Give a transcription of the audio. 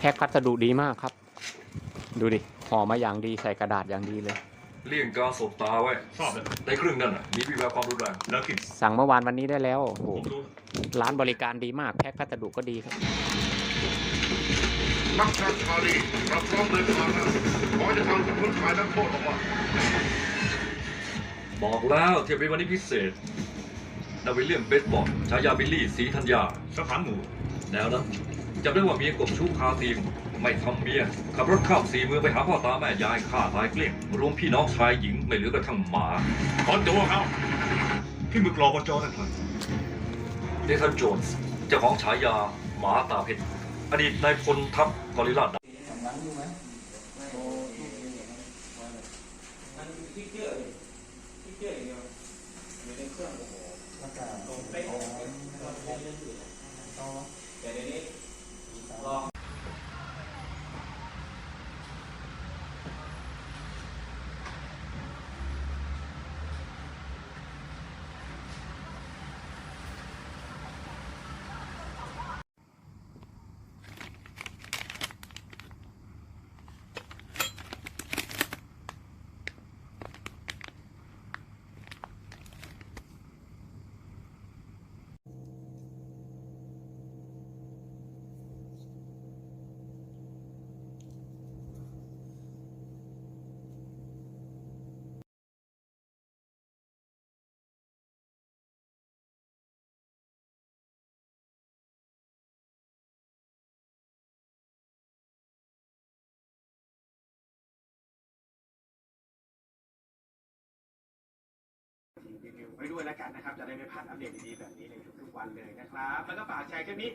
แพ็คพัสดุดีมากครับ ดูดิห่อมาอย่างดีใส่กระดาษอย่างดีเลย เลี่ยงการสบตาไว้ทราบเลยในเครื่องนั่นน่ะมีวิแววความรุนแรงแล้วกินสั่งเมื่อวานวันนี้ได้แล้วโอ้โหผมรู้ร้านบริการดีมากแพ็คพัสดุก็ดีครับ นักชาชาลีรับรองเดินทางนะขอจะทำกับคนขายนักโทษออกมาบอกแล้วเที่ยวบินวันนี้พิเศษนาวิลเลียมเบสบอร์ดฉายาบิลลี่สีธัญญาสถานหมู่แล้วนะ จำได้ว่าเมียกบชู้คาตีมไม่ทำเมีย ขับรถข้ามสี่เมืองไปหาพ่อตาแม่ยายฆ่าตายเกลี้ยงรวมพี่น้องชายหญิงไม่เหลือกระทั่งหมาถอนตัวเขาพี่มึกรอบจนั่นใครเดทันโจนส์เจ้าของฉายาหมาตาเพชรอดีตนายพลทัพกอริลลาด รีวิวไว้ด้วยแล้วกันนะครับ จะได้ไม่พลาดอัปเดตดีๆแบบนี้ในทุกๆวันเลยนะครับ แล้วก็ฝากแชร์คลิปนี้